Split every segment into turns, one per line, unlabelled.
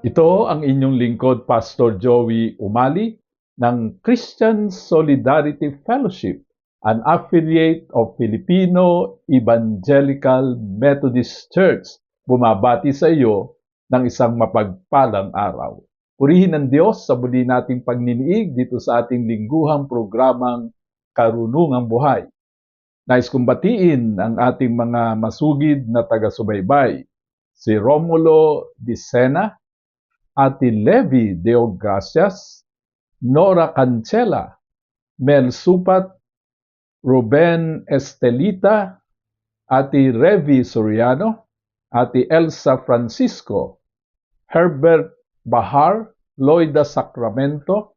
Ito ang inyong lingkod, Pastor Joey Umali ng Christian Solidarity Fellowship, an affiliate of Filipino Evangelical Methodist Church. Bumabati sa iyo ng isang mapagpalang araw. Purihin ng Diyos sa muli nating pagniniig dito sa ating lingguhang programang Karunungang Buhay. Nais kong batiin ang ating mga masugid na taga-subaybay, si Romulo Dicena, Ate Levi Deo Gracias, Nora Cancela, Mel Supat, Ruben Estelita, Ate Revi Soriano, Ate Elsa Francisco, Herbert Bahar, Loida Sacramento,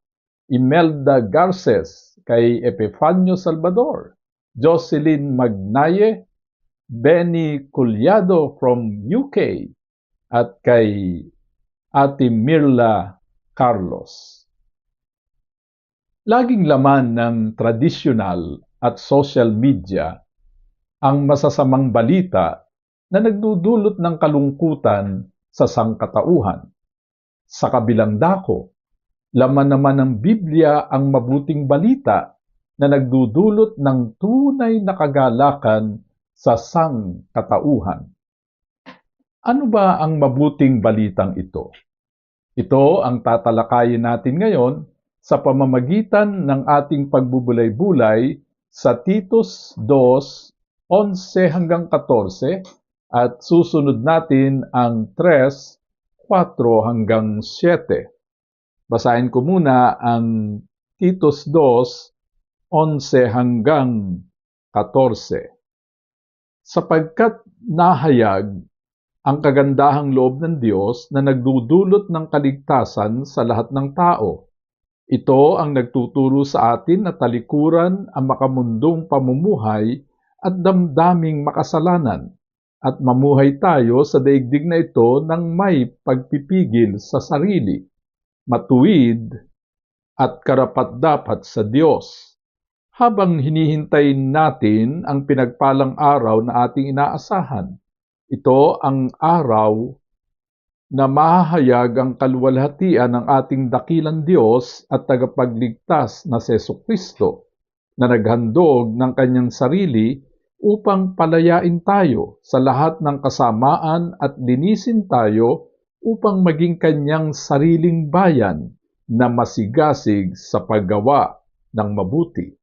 Imelda Garces, kay Epifanio Salvador, Jocelyn Magnaye, Benny Culyado from UK, at kay Ate Mirla Carlos. Laging laman ng traditional at social media ang masasamang balita na nagdudulot ng kalungkutan sa sangkatauhan. Sa kabilang dako, laman naman ng Biblia ang mabuting balita na nagdudulot ng tunay na kagalakan sa sangkatauhan. Ano ba ang mabuting balitang ito? Ito ang tatalakayin natin ngayon sa pamamagitan ng ating pagbubulay-bulay sa Titus 2, 11 hanggang 14 at susunod natin ang 3, 4 hanggang 7. Basahin ko muna ang Titus 2, 11 hanggang 14. Sapagkat nahayag ang kagandahang loob ng Diyos na nagdudulot ng kaligtasan sa lahat ng tao. Ito ang nagtuturo sa atin na talikuran ang makamundong pamumuhay at damdaming makasalanan at mamuhay tayo sa daigdig na ito ng may pagpipigil sa sarili, matuwid at karapat-dapat sa Diyos. Habang hinihintay natin ang pinagpalang araw na ating inaasahan, ito ang araw na mahahayag ang kaluwalhatian ng ating dakilang Diyos at tagapagligtas na Seso Kristo na naghandog ng kanyang sarili upang palayain tayo sa lahat ng kasamaan at linisin tayo upang maging kanyang sariling bayan na masigasig sa paggawa ng mabuti.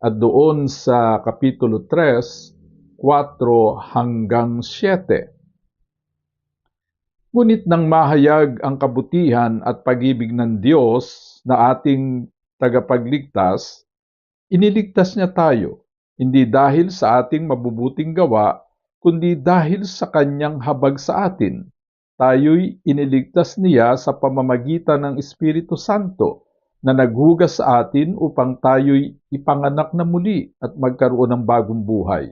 At doon sa Kapitulo 3, 4 hanggang 7. Ngunit nang mahayag ang kabutihan at pag-ibig ng Diyos na ating tagapagligtas, iniligtas niya tayo, hindi dahil sa ating mabubuting gawa, kundi dahil sa kanyang habag sa atin. Tayo'y iniligtas niya sa pamamagitan ng Espiritu Santo na naghugas sa atin upang tayo'y ipanganak na muli at magkaroon ng bagong buhay.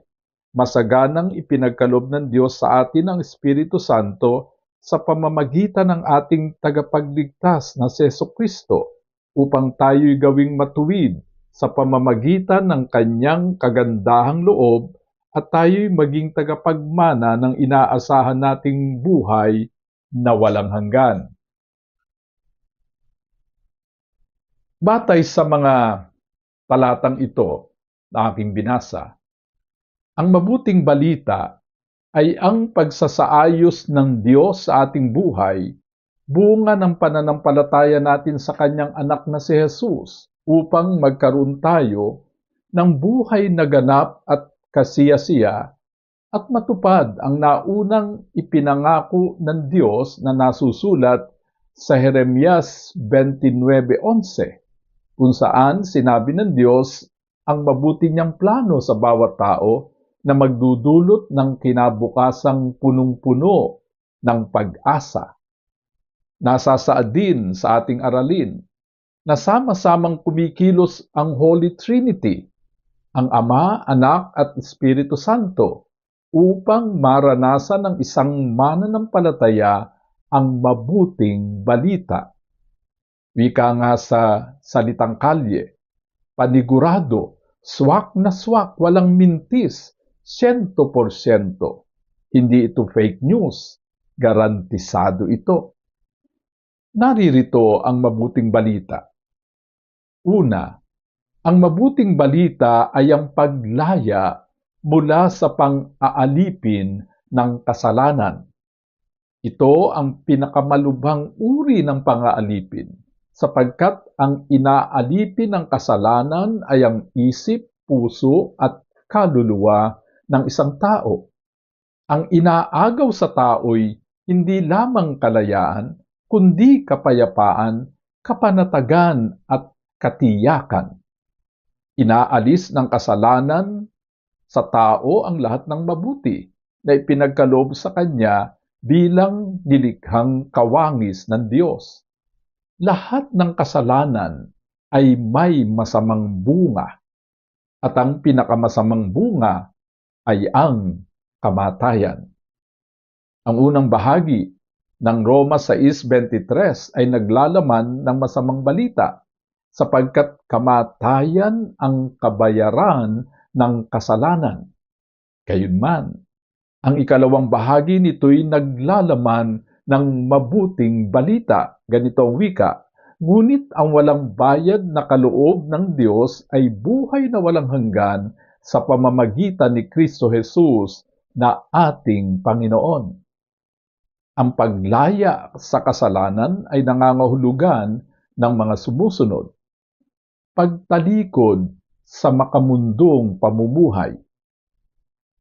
Masaganang ipinagkalob ng Diyos sa atin ang Espiritu Santo sa pamamagitan ng ating tagapagligtas na Seso Kristo upang tayo'y gawing matuwid sa pamamagitan ng kanyang kagandahang loob at tayo'y maging tagapagmana ng inaasahan nating buhay na walang hanggan. Batay sa mga talatang ito na aking binasa, ang mabuting balita ay ang pagsasaayos ng Diyos sa ating buhay, bunga ng pananampalataya natin sa kanyang anak na si Jesus upang magkaroon tayo ng buhay na ganap at kasiyasiya at matupad ang naunang ipinangako ng Diyos na nasusulat sa Jeremias 29.11 kung saan sinabi ng Diyos ang mabuti niyang plano sa bawat tao na magdudulot ng kinabukasang punong-puno ng pag-asa. Nasasaad din sa ating aralin na sama-samang kumikilos ang Holy Trinity, ang Ama, Anak at Espiritu Santo upang maranasan ng isang mananampalataya ang mabuting balita. Wika nga sa salitang kalye, panigurado, swak na swak, walang mintis, siyento porsyento. Hindi ito fake news, garantisado ito. Naririto ang mabuting balita. Una, ang mabuting balita ay ang paglaya mula sa pang-aalipin ng kasalanan. Ito ang pinakamalubhang uri ng pang-aalipin sapagkat ang inaalipin ng kasalanan ay ang isip, puso at kaluluwa ng isang tao. Ang inaagaw sa tao'y hindi lamang kalayaan, kundi kapayapaan, kapanatagan at katiyakan. Inaalis ng kasalanan sa tao ang lahat ng mabuti na ipinagkaloob sa kanya bilang nilikhang kawangis ng Diyos. Lahat ng kasalanan ay may masamang bunga at ang pinakamasamang bunga ay ang kamatayan. Ang unang bahagi ng Roma 6.23 ay naglalaman ng masamang balita sapagkat kamatayan ang kabayaran ng kasalanan. Gayunman, ang ikalawang bahagi nito'y naglalaman ng mabuting balita, ganito ang wika, ngunit ang walang bayad na kaloob ng Diyos ay buhay na walang hanggan sa pamamagitan ni Kristo Jesus na ating Panginoon. Ang paglaya sa kasalanan ay nangangahulugan ng mga sumusunod. Pagtalikod sa makamundong pamumuhay.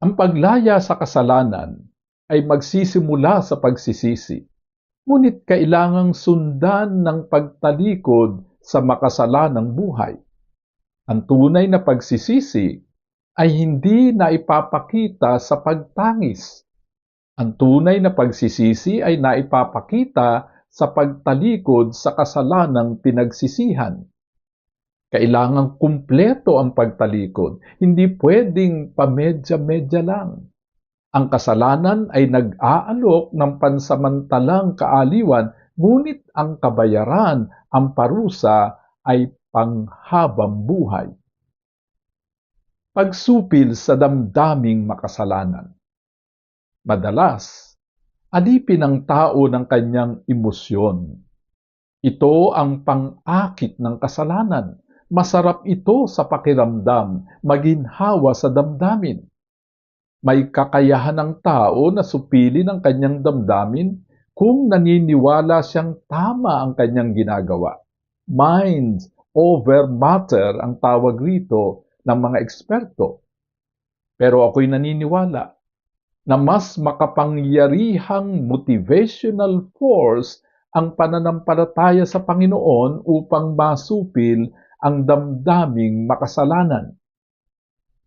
Ang paglaya sa kasalanan ay magsisimula sa pagsisisi, ngunit kailangang sundan ng pagtalikod sa makasalanang buhay. Ang tunay na pagsisisi ay hindi na ipapakita sa pagtangis. Ang tunay na pagsisisi ay naipapakita sa pagtalikod sa kasalanang pinagsisihan. Kailangang kumpleto ang pagtalikod. Hindi pwedeng pamedya-medya lang. Ang kasalanan ay nag-aalok ng pansamantalang kaaliwan, ngunit ang kabayaran, ang parusa, ay panghabang buhay. Pagsupil sa damdaming makasalanan. Madalas, alipin ng tao ng kanyang emosyon. Ito ang pang-akit ng kasalanan masarap ito sa pakiramdam, maginhawa sa damdamin. May kakayahan ng tao na supilin ang kanyang damdamin kung naniniwala siyang tama ang kanyang ginagawa. Mind over matter ang tawag rito ng mga eksperto. Pero ako'y naniniwala na mas makapangyarihang motivational force ang pananampalataya sa Panginoon upang masupil ang damdaming makasalanan.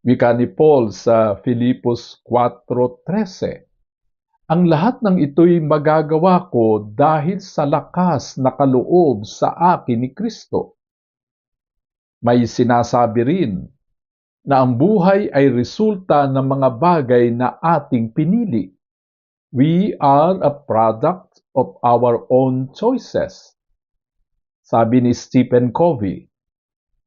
Wika ni Paul sa Filipos 4.13 Ang lahat ng ito'y magagawa ko dahil sa lakas na kaloob sa akin ni Kristo. May sinasabi rin na ang buhay ay resulta ng mga bagay na ating pinili. We are a product of our own choices. Sabi ni Stephen Covey,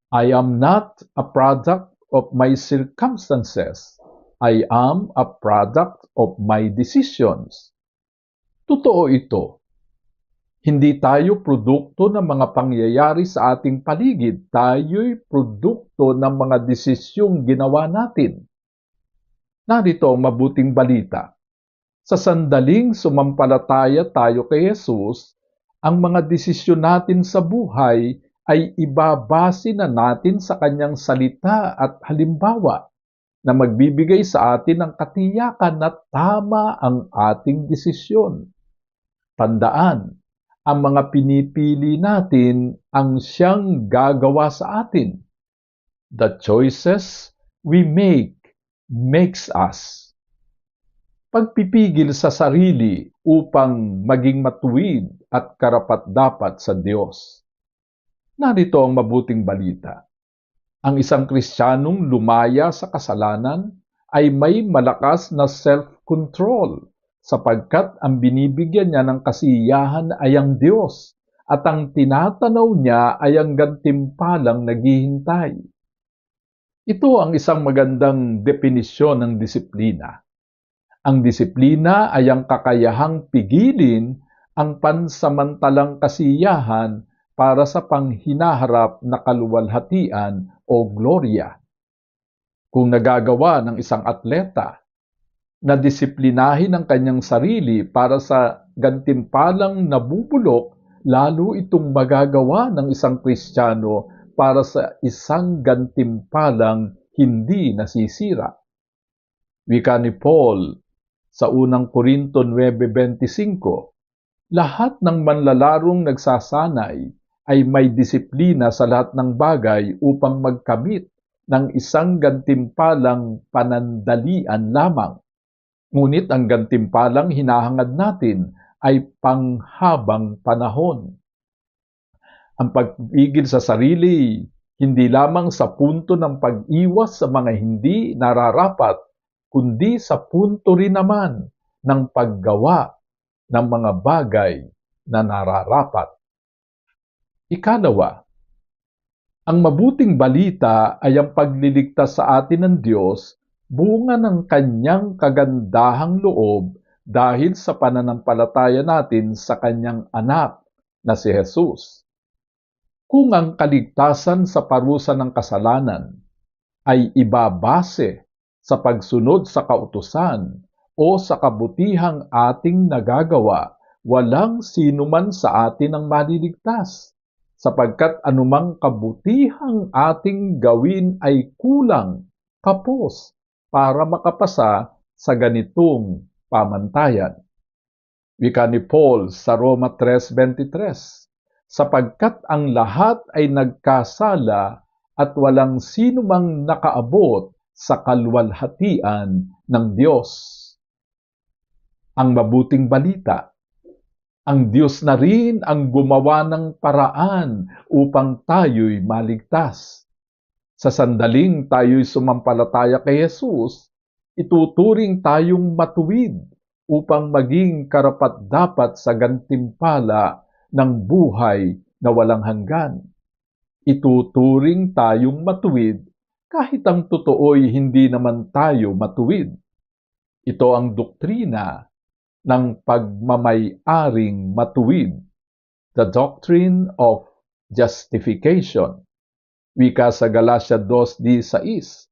I am not a product of my circumstances. I am a product of my decisions. Totoo ito. Hindi tayo produkto ng mga pangyayari sa ating paligid. Tayo'y produkto ng mga desisyong ginawa natin. Narito ang mabuting balita. Sa sandaling sumampalataya tayo kay Jesus, ang mga desisyon natin sa buhay ay ibabase na natin sa kanyang salita at halimbawa na magbibigay sa atin ng katiyakan na tama ang ating desisyon. Tandaan, ang mga pinipili natin ang siyang gagawa sa atin. The choices we make makes us. pagpipigil sa sarili upang maging matuwid at karapat-dapat sa Diyos. Narito ang mabuting balita. Ang isang Kristiyanong lumaya sa kasalanan ay may malakas na self-control sapagkat ang binibigyan niya ng kasiyahan ay ang Diyos at ang tinatanaw niya ay ang gantimpalang naghihintay. Ito ang isang magandang definisyon ng disiplina. Ang disiplina ay ang kakayahang pigilin ang pansamantalang kasiyahan para sa panghinaharap na kaluwalhatian o gloria. Kung nagagawa ng isang atleta na disiplinahin ang kanyang sarili para sa gantimpalang nabubulok, lalo itong magagawa ng isang Kristiyano para sa isang gantimpalang hindi nasisira. Wika ni Paul sa unang Korinto 9.25, lahat ng manlalarong nagsasanay ay may disiplina sa lahat ng bagay upang magkamit ng isang gantimpalang panandalian lamang. Ngunit ang gantimpalang hinahangad natin ay panghabang panahon. Ang pagpigil sa sarili, hindi lamang sa punto ng pag-iwas sa mga hindi nararapat, kundi sa punto rin naman ng paggawa ng mga bagay na nararapat. Ikalawa, ang mabuting balita ay ang pagliligtas sa atin ng Diyos bunga ng kanyang kagandahang loob dahil sa pananampalataya natin sa kanyang anak na si Jesus. Kung ang kaligtasan sa parusa ng kasalanan ay ibabase sa pagsunod sa kautusan o sa kabutihang ating nagagawa, walang sino man sa atin ang maliligtas sapagkat anumang kabutihang ating gawin ay kulang, kapos, para makapasa sa ganitong pamantayan. Wika ni Paul sa Roma 3.23, sapagkat ang lahat ay nagkasala at walang sino mang nakaabot sa kalwalhatian ng Diyos. Ang mabuting balita ang Diyos na rin ang gumawa ng paraan upang tayo'y maligtas. Sa sandaling tayo'y sumampalataya kay Jesus, ituturing tayong matuwid upang maging karapat-dapat sa gantimpala ng buhay na walang hanggan. Ituturing tayong matuwid kahit ang totoo'y hindi naman tayo matuwid. Ito ang doktrina ng pagmamay-aring matuwid, the doctrine of justification. Wika sa Galatia 2.16,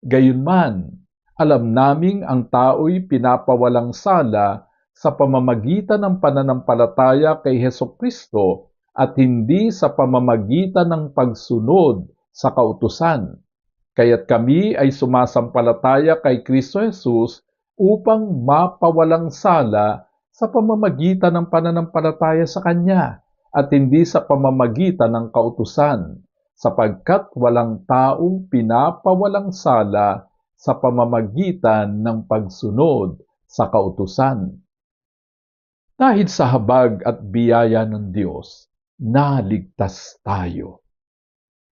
Gayunman, alam naming ang tao'y pinapawalang sala sa pamamagitan ng pananampalataya kay Heso Kristo at hindi sa pamamagitan ng pagsunod sa kautusan. Kaya't kami ay sumasampalataya kay Kristo Jesus upang mapawalang sala sa pamamagitan ng pananampalataya sa Kanya at hindi sa pamamagitan ng kautusan, sapagkat walang taong pinapawalang sala sa pamamagitan ng pagsunod sa kautusan. Dahil sa habag at biyaya ng Diyos, naligtas tayo.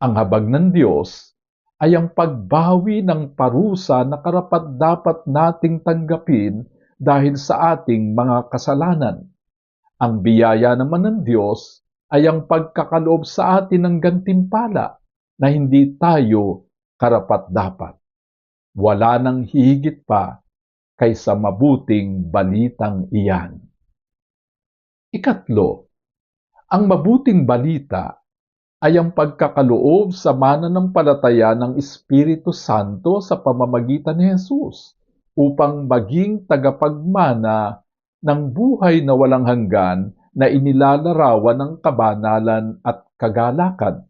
Ang habag ng Diyos ay ang pagbawi ng parusa na karapat-dapat nating tanggapin dahil sa ating mga kasalanan. Ang biyaya naman ng Diyos ay ang pagkakaloob sa atin ng gantimpala na hindi tayo karapat-dapat. Wala nang hihigit pa kaysa mabuting balitang iyan. Ikatlo, ang mabuting balita ay ang pagkakaloob sa mananampalataya ng Espiritu Santo sa pamamagitan ni Jesus upang maging tagapagmana ng buhay na walang hanggan na inilalarawan ng kabanalan at kagalakan.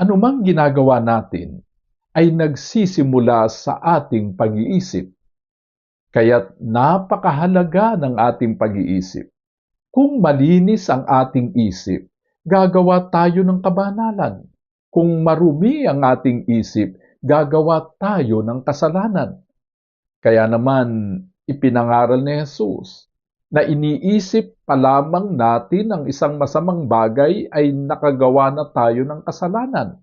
Anumang ginagawa natin ay nagsisimula sa ating pag-iisip. Kaya't napakahalaga ng ating pag-iisip. Kung malinis ang ating isip, gagawa tayo ng kabanalan. Kung marumi ang ating isip, gagawa tayo ng kasalanan. Kaya naman, ipinangaral ni Jesus na iniisip pa lamang natin ang isang masamang bagay ay nakagawa na tayo ng kasalanan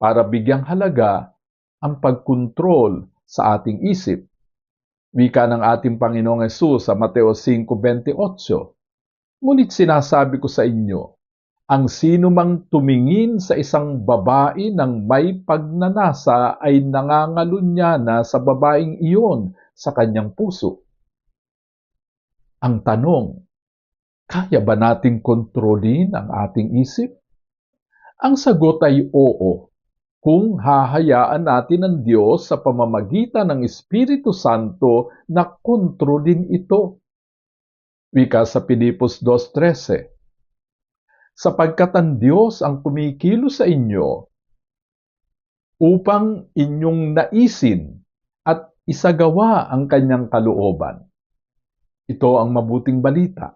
para bigyang halaga ang pagkontrol sa ating isip. Wika ng ating Panginoong Yesus sa Mateo 5.28 Ngunit sinasabi ko sa inyo, ang sino mang tumingin sa isang babae ng may pagnanasa ay nangangalunya sa babaeng iyon sa kanyang puso. Ang tanong, kaya ba nating kontrolin ang ating isip? Ang sagot ay oo, kung hahayaan natin ang Diyos sa pamamagitan ng Espiritu Santo na kontrolin ito. Wika sa Pilipos 2.13 Sapagkat ang Diyos ang kumikilo sa inyo upang inyong naisin at isagawa ang kanyang kalooban. Ito ang mabuting balita.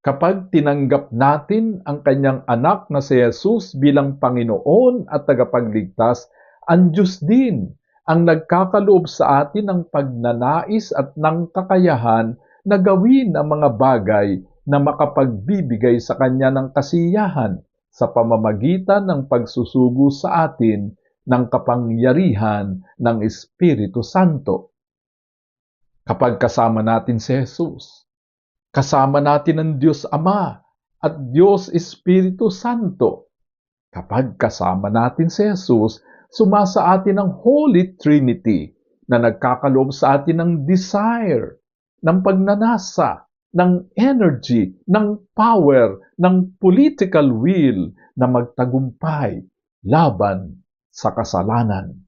Kapag tinanggap natin ang kanyang anak na si Jesus bilang Panginoon at tagapagligtas, ang Diyos din ang nagkakaloob sa atin ng pagnanais at ng kakayahan na gawin ang mga bagay na makapagbibigay sa Kanya ng kasiyahan sa pamamagitan ng pagsusugo sa atin ng kapangyarihan ng Espiritu Santo. Kapag kasama natin si Jesus, kasama natin ang Diyos Ama at Diyos Espiritu Santo. Kapag kasama natin si Jesus, sumasa atin ang Holy Trinity na nagkakaloob sa atin ng desire, ng pagnanasa, ng energy, ng power, ng political will na magtagumpay laban sa kasalanan.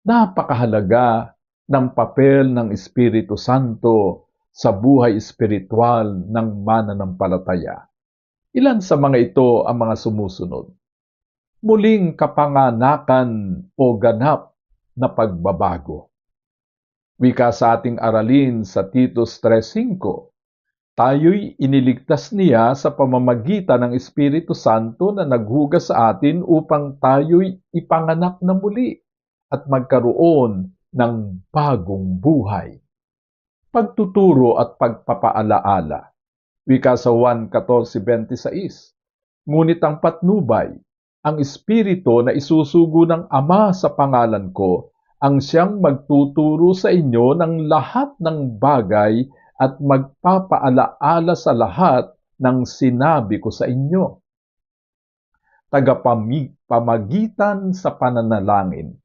Napakahalaga ng papel ng Espiritu Santo sa buhay espiritual ng mananampalataya. Ilan sa mga ito ang mga sumusunod. Muling kapanganakan o ganap na pagbabago. Wika sa ating aralin sa Titus 3.5, tayo'y iniligtas niya sa pamamagitan ng Espiritu Santo na naghugas sa atin upang tayo'y ipanganak na muli at magkaroon ng bagong buhay. Pagtuturo at pagpapaalaala. Wika sa 1.14.26 Ngunit ang patnubay, ang Espiritu na isusugo ng Ama sa pangalan ko, ang siyang magtuturo sa inyo ng lahat ng bagay at magpapaalaala sa lahat ng sinabi ko sa inyo. Tagapamagitan sa pananalangin.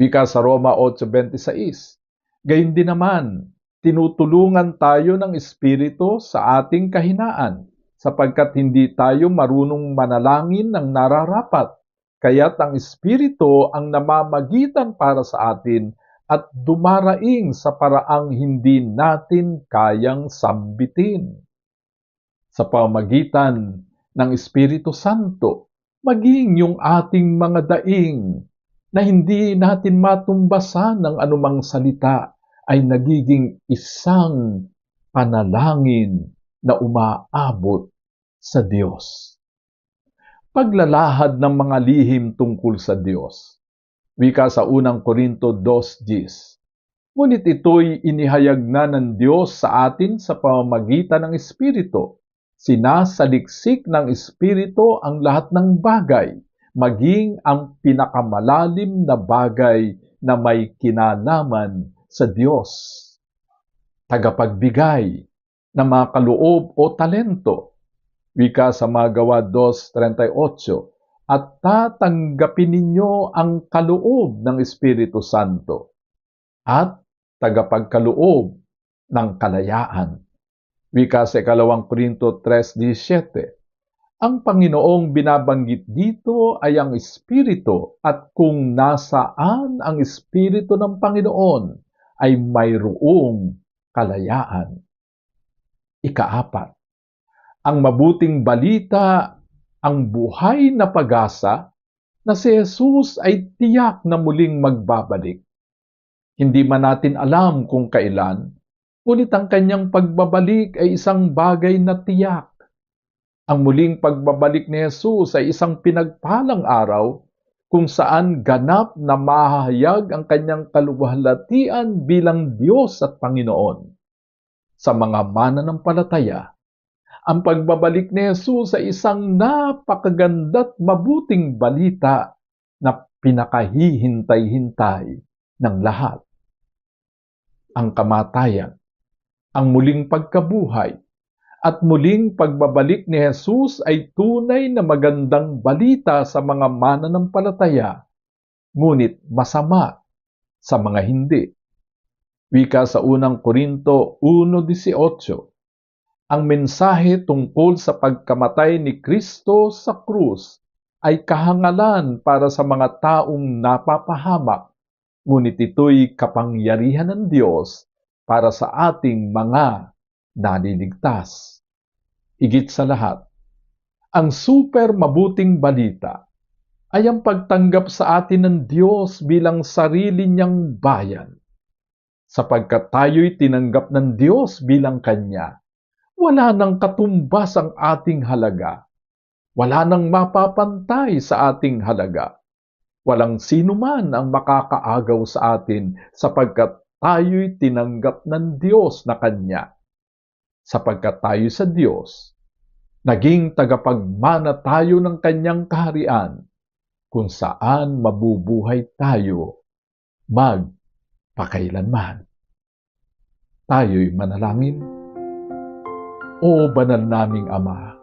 Wika sa Roma 8.26 Gayun din naman, tinutulungan tayo ng Espiritu sa ating kahinaan sapagkat hindi tayo marunong manalangin ng nararapat. Kaya't ang Espiritu ang namamagitan para sa atin at dumaraing sa paraang hindi natin kayang sambitin. Sa pamagitan ng Espiritu Santo, maging yung ating mga daing na hindi natin matumbasan ng anumang salita ay nagiging isang panalangin na umaabot sa Diyos. Paglalahad ng mga lihim tungkol sa Diyos. Wika sa unang Korinto 2.10 Ngunit ito'y inihayag na ng Diyos sa atin sa pamamagitan ng Espiritu. Sinasaliksik ng Espiritu ang lahat ng bagay, maging ang pinakamalalim na bagay na may kinalaman sa Diyos. Tagapagbigay ng mga kaloob o talento. Wika sa Magawa 2.38 At tatanggapin ninyo ang kaloob ng Espiritu Santo at tagapagkaloob ng kalayaan. Wika sa ikalawang Korinto 3.17 Ang Panginoong binabanggit dito ay ang Espiritu at kung nasaan ang Espiritu ng Panginoon ay mayroong kalayaan. Ikaapat, ang mabuting balita, ang buhay na pag-asa na si Jesus ay tiyak na muling magbabalik. Hindi man natin alam kung kailan, ngunit ang kanyang pagbabalik ay isang bagay na tiyak. Ang muling pagbabalik ni Jesus ay isang pinagpalang araw kung saan ganap na mahahayag ang kanyang kaluwalhatian bilang Diyos at Panginoon. Sa mga mananampalataya, ang pagbabalik ni Jesus ay isang napakaganda't mabuting balita na pinakahihintay-hintay ng lahat. Ang kamatayan, ang muling pagkabuhay, at muling pagbabalik ni Jesus ay tunay na magandang balita sa mga mananampalataya, ngunit masama sa mga hindi. Wika sa unang Korinto 1.18 Ang mensahe tungkol sa pagkamatay ni Kristo sa krus ay kahangalan para sa mga taong napapahamak, ngunit ito'y kapangyarihan ng Diyos para sa ating mga naliligtas. Higit sa lahat, ang super mabuting balita ay ang pagtanggap sa atin ng Diyos bilang sarili niyang bayan. Sapagkat tayo'y tinanggap ng Diyos bilang Kanya, wala nang katumbas ang ating halaga. Wala nang mapapantay sa ating halaga. Walang sino man ang makakaagaw sa atin sapagkat tayo'y tinanggap ng Diyos na Kanya sapagkat tayo sa Diyos, naging tagapagmana tayo ng kanyang kaharian, kung saan mabubuhay tayo magpakailanman. Tayo'y manalangin. O banal naming Ama,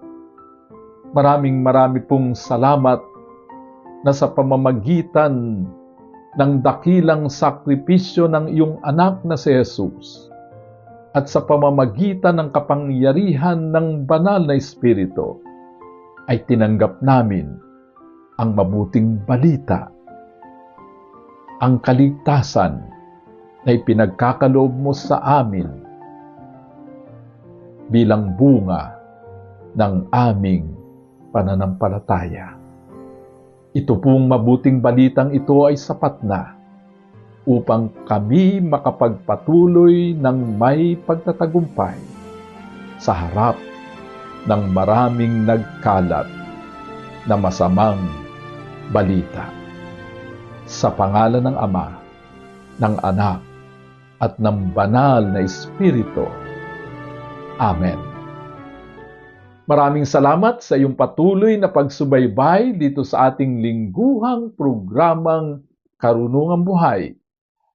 maraming marami pong salamat na sa pamamagitan ng dakilang sakripisyo ng iyong anak na si Jesus, at sa pamamagitan ng kapangyarihan ng banal na Espiritu, ay tinanggap namin ang mabuting balita, ang kaligtasan na ipinagkakaloob mo sa amin bilang bunga ng aming pananampalataya. Ito pong mabuting balitang ito ay sapat na upang kami makapagpatuloy ng may pagtatagumpay sa harap ng maraming nagkalat na masamang balita. Sa pangalan ng Ama, ng Anak, at ng Banal na Espiritu. Amen. Maraming salamat sa iyong patuloy na pagsubaybay dito sa ating lingguhang programang Karunungang Buhay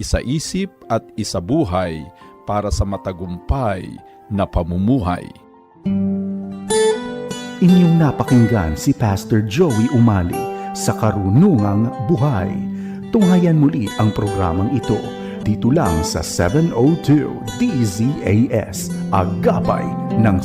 isa-isip at isabuhay para sa matagumpay na pamumuhay.
Inyong napakinggan si Pastor Joey Umali sa Karunungang Buhay. Tunghayan muli ang programang ito dito lang sa 702 DZAS, Agapay ng